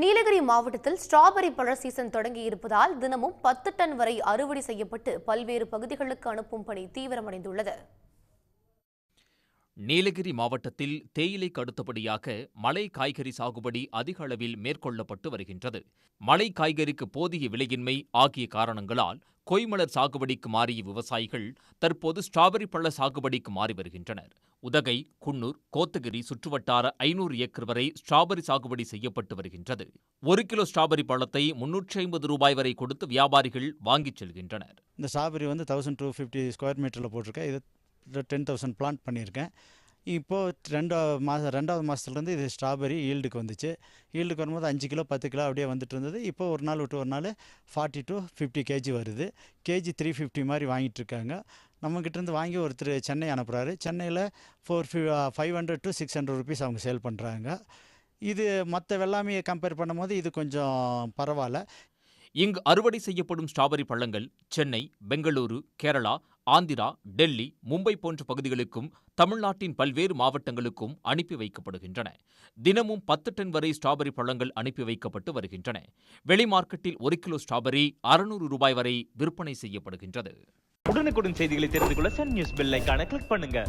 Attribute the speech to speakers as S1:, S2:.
S1: நீலகிரி மாவட்டத்தில் ஸ்ட்ராபெரி பழ சீசன் தொடங்கி இருப்பதால் தினமும் பத்து டன் வரை அறுவடை செய்யப்பட்டு பல்வேறு பகுதிகளுக்கு அனுப்பும் பணி தீவிரமடைந்துள்ளது.
S2: நீலகிரி மாவட்டத்தில் தேயிலைக்கு அடுத்தபடியாக மலை காய்கறி சாகுபடி அதிக அளவில் மேற்கொள்ளப்பட்டு வருகின்றது. மலை காய்கறிக்கு போதிய விலையின்மை ஆகிய காரணங்களால் கொய்மலர் சாகுபடிக்கு மாறிய விவசாயிகள் தற்போது ஸ்ட்ராபெரி பழ சாகுபடிக்கு மாறி வருகின்றனர். உதகை குன்னூர் கோத்தகிரி சுற்றுவட்டார ஐநூறு ஏக்கர் வரை ஸ்ட்ராபெரி சாகுபடி செய்யப்பட்டு வருகின்றது. ஒரு கிலோ ஸ்ட்ராபெரி பழத்தை முன்னூற்றி ஐம்பது ரூபாய் வரை கொடுத்து வியாபாரிகள் வாங்கிச் செல்கின்றனர்.
S3: இந்த ஸ்ட்ராபெரி வந்து தௌசண்ட் டூ ஃபிஃப்டி ஸ்கொயர் மீட்டரில் போட்டிருக்கேன். இது டென் தௌசண்ட் பிளான்ட் பண்ணியிருக்கேன். இப்போது ரெண்டாவது மாதம் ரெண்டாவது மாதத்துலேருந்து இது ஸ்ட்ராபெரி ஈல்டுக்கு வந்துச்சு. ஈல்டுக்கு வரும்போது அஞ்சு கிலோ பத்து கிலோ அப்படியே வந்துட்டு இருந்தது. இப்போ ஒரு நாள் விட்டு ஒரு நாள் ஃபார்ட்டி டு ஃபிஃப்டி கேஜி வருது. கேஜி த்ரீ ஃபிஃப்டி மாதிரி வாங்கிட்டுருக்காங்க நம்மக்கிட்டேருந்து வாங்கி ஒருத்தர் சென்னை அனுப்புகிறாரு சென்னையில் ஃபோர் ஃபி five hundred to six hundred rupees அவங்க சேல் பண்ணுறாங்க இது மற்ற வெள்ளாமையை கம்பேர் பண்ணும்போது இது கொஞ்சம் பரவாயில்ல.
S2: இங்கு அறுவடை செய்யப்படும் ஸ்ட்ராபெரி பழங்கள் சென்னை பெங்களூரு கேரளா ஆந்திரா டெல்லி மும்பை போன்ற பகுதிகளுக்கும் தமிழ்நாட்டின் பல்வேறு மாவட்டங்களுக்கும் அனுப்பி வைக்கப்படுகின்றன. தினமும் பத்து டன் வரை ஸ்ட்ராபெரி பழங்கள் அனுப்பி வைக்கப்பட்டு வருகின்றன. வெளி மார்க்கெட்டில் ஒரு கிலோ ஸ்ட்ராபெரி அறுநூறு ரூபாய் வரை விற்பனை செய்யப்படுகின்றது.
S4: உடனுக்குடன் செய்திகளை தெரிந்து கொள்ள சன் நியூஸ் பெல் கிளிக் பண்ணுங்க.